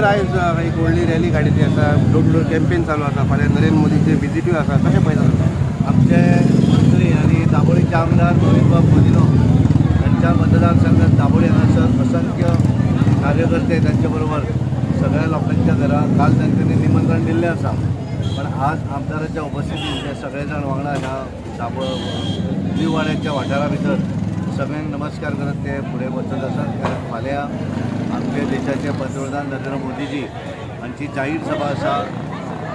Sir आयज काही एक व्हडली रॅली काडिल्ली आसा डोर टू डोर कॅम्पेन चालू आसा फाल्यां नरेंद्र मोदीचे विजिट्यूय आसा कशें पळयता तुमी आमचे मंत्री आनी दाबोळीचे आमदार मोहित बाब मोदिनो यांच्या मतदारसंघात दाबोळी हांगासर असंख्य कार्यकर्ते त्यांच्याबरोबर. सगळ्या लोकांच्या घरा काल त्यांनी निमंत्रण दिल्लें आसा पण आज आमदाराच्या उपस्थितीत ते सगळे जाण वांगडा ह्या दाबो दिवाड्याच्या वाठारा भितर सगळ्यांक नमस्कार करत ते फुडें वचत आसात कारण फाल्यां आमचे देशाचे पंतप्रधान नरेंद्र मोदीजी हांची जाहीर सभा असा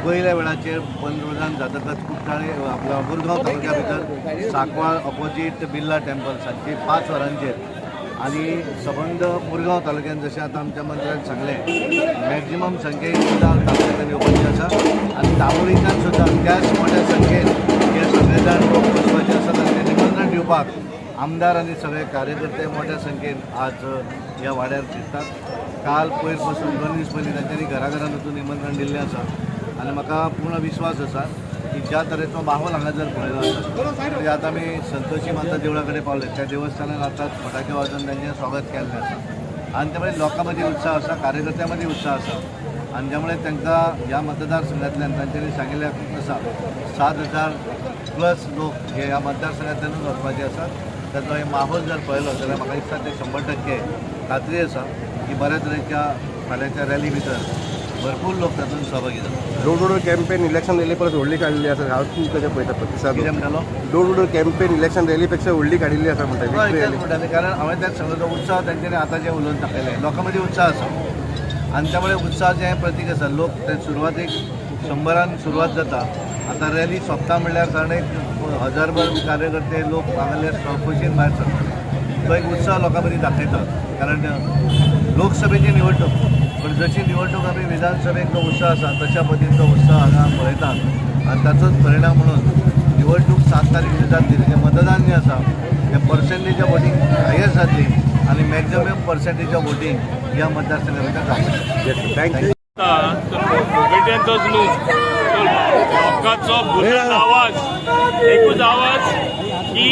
पयल्या वेळाचेर पंतप्रधान जातकच ठाणे आपल्या मुरगांव तालुक्या भितर सांकवाळ ऑपोजीट बिर्ला टेम्पल सांजची पांच वरांचेर आनी सबंद मुरगांव तालुक्यात जशें आतां आमच्या मंत्र्यान सांगलें मॅक्झिमम संख्येन सुद्दां तालुक्यांनी येवपाचें आसा आनी दाबोळीच्यान सुद्दां त्याच मोठ्या संख्येन हे सगळे जाण लोक बसपाचे आसात आनी निमंत्रण दिवपाक आमदार आनी सगळे कार्यकर्ते मोठ्या संख्येन आज ह्या वाड्यार फिरतात. काल पयरपासून दोन दीस पयलीं तांच्यांनी घरा वचून निमंत्रण दिल्लें आसा आनी म्हाका पूर्ण विश्वास आसा की ज्या तरेचो माहोल हांगा जर पळयलो आसा म्हणजे आतां आमी संतोशी माता देवळा कडेन पावले त्या देवस्थानान आतांच फटाके वाजोवन तांचें स्वागत केल्लें आसा आनी त्यामुळे लोकां मदीं उत्साह आसा कार्यकर्त्यां मदीं उत्साह आसा आनी त्यामुळे तांकां ह्या मतदारसंघांतल्यान तांच्यांनी सांगिल्लें आसा सात हजार प्लस लोक हे ह्या मतदारसंघांतल्यानूच वचपाचे आसात ताचो हे माहोल जर पळयलो जाल्यार म्हाका दिसता ते शंबर टक्के खात्री आसा की बऱ्या तरेच्या फाल्यांच्या रॅली भितर भरपूर लोक तातूंत सहभागी जातात door to door campaign election rally परत व्हडली काडिल्ली आसा हांव तूं कशें पळयता प्रतिसाद कितें म्हणटालो door to door campaign election rally पेक्षा व्हडली काडिल्ली आसा म्हणटा तेच. म्हणटाले कारण हांवें त्याच सांगलो तो उत्साह तेंच्यांनी आतां जे उलोवन दाखयलें लोकां मदीं उत्साह आसा आनी त्यामुळे उत्साहाचें हें प्रतीक आसा लोक ते सुरवातेक शंबरान सुरवात जाता. आतां रॅली सोंपता म्हणल्यार कारण एक हजारभर कार्यकर्ते लोक हांगाले खोशयेन भायर सरतात तो एक उत्साह लोकां मदीं दाखयता कारण लोकसभेची निवडणूक पण जशी निवडणूक आमी विधानसभेक जो उत्साह आसा तशा पद्दतीन तो उत्साह हांगा पळयतात आनी ताचोच परिणाम म्हणून निवडणूक सात तारीख जातली तेजें मतदान जे आसा ते पर्सेंटेज ऑफ वोटींग हायस्ट जातली आनी मॅक्झिमम पर्सेंटेज ऑफ वोटींग ह्या मतदारसंघात जातली थँक्यू कोविडेंतोच न्हू तो लोकांचो बुलंद आवाज एकूच आवाज की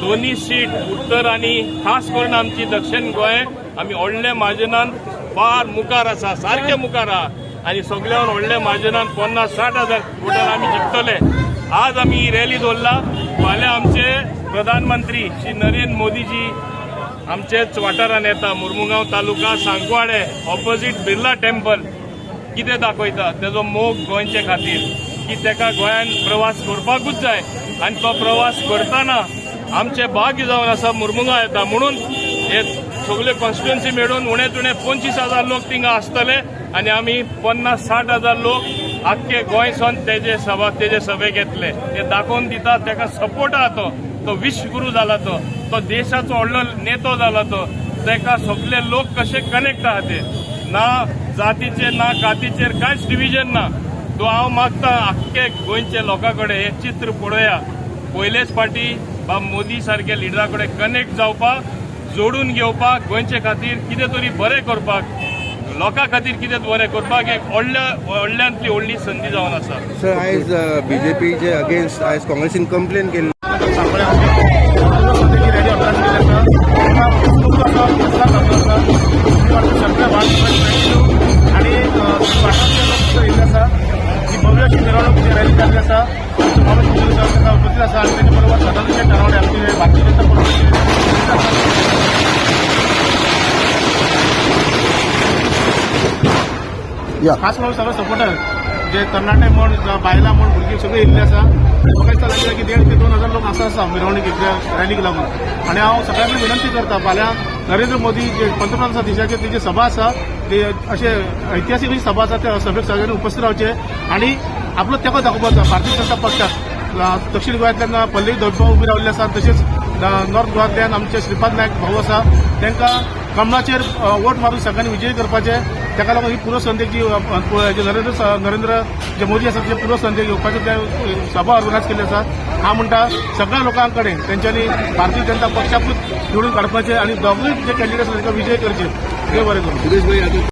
दोन्ही सीट उत्तर आणि खास करून आमची दक्षिण गोंय आमी व्हडले मार्जिनान फार मुखार आसा सारखे मुखार आहा आनी सगळ्यान व्हडले मार्जिनान पन्नास साठ हजार वोटान आमी जिखतले आज आमी ही रॅली दवरला फाल्यां आमचे प्रधानमंत्री श्री नरेंद्र मोदीजी आमचेच वाठारान येता मुरमुगांव तालुका सांकवाडे ऑपोजीट बिर्ला टेम्पल कितें दाखयता तेजो मोग गोंयचे खातीर. की तेका गोंयान प्रवास करपाकूच जाय. आनी तो प्रवास करताना आमचे भाग्य जावन आसा मुरमुगा येता. म्हणून हे सगळे कॉन्स्टिट्युएन्सी मेळून उणे तुणे पंचवीस हजार लोक थिंगा आसतले आनी आमी पन्नास साठ हजार लोक आख्खे गोंयसान तेजे सभा तेजे सभेक येतले ते दाखोवन दिता तेका सपोर्ट आहा तो. तो विश्वगुरू जाला तो. तो देशाचो व्हडलो नेतो जाला तो. ताका सगळे लोक कशे कनेक्ट आहा ते ना जातीचेर ना कातीचेर कांयच डिव्हिजन ना. तो हांव मागता आख्खे गोंयचे लोकां कडेन हे चित्र पळोवया पयलेच फाटी बा मोदी सारख्या लिडरा कडेन कनेक्ट जावपाक जोडून घेवपाक गोंयचे खातीर कितें तरी बरें करपाक लोकां खातीर कितें बरें करपाक एक व्हडल्या व्हडल्यांतली व्हडली संदी जावन आसा. सर आयज बीजेपीचे अगेन्स्ट आयज काँग्रेसीन कंप्लेन केल्ली. अशी मिरवणूक जी रॅली जाल्ली आसा आमचो माणूस उपस्थित असा आणि त्याच्याबरोबर बरोबर सदांचे ठरावणे आमची भारतीय जनता खास म्हणून सगळे सपोर्टर जे कर्नाटक म्हण बायला की सगळे इल्ले आसा म्हाका दिसता लागलें की देड ते दोन हजार लोक आसा आसा मिरवणुकीच्या रॅलीक लागून आनी हांव सगळ्यांक विनंती करता फाल्यां नरेंद्र मोदी जे पंतप्रधान आसा देशाचे तेजी सभा आसा ते अशे ऐतिहासीक अशी सभा आसा त्या सभेक सगळ्यांनी उपस्थित रावचे आनी आपलो तेको दाखोवपाचो भारतीय जनता पक्षाक दक्षिण गोंयांतल्यान पल्लवी धोबा उबी रावल्ले आसा तशेंच नॉर्थ गोंयांतल्यान आमचे श्रीपाद नायक भाऊ आसा तांकां कमळाचेर वोट मारून सगळ्यांनी विजयी करपाचे. ताका लागून ही पूर्व संदेश जी नरेंद्र स- नरेंद्र जे मोदी आसात ते पूर्व संदेश घेवपाचे सभा ऑर्गनायज केल्ली आसा हांव म्हणटा सगळ्या लोकां कडेन तेंच्यांनी भारतीय जनता पक्षाकूच निवडून काडपाचें आनी दोगूय जे कॅन्डिडेट आसा तांकां विजय करचे देव बरें करूं सुरेश भाई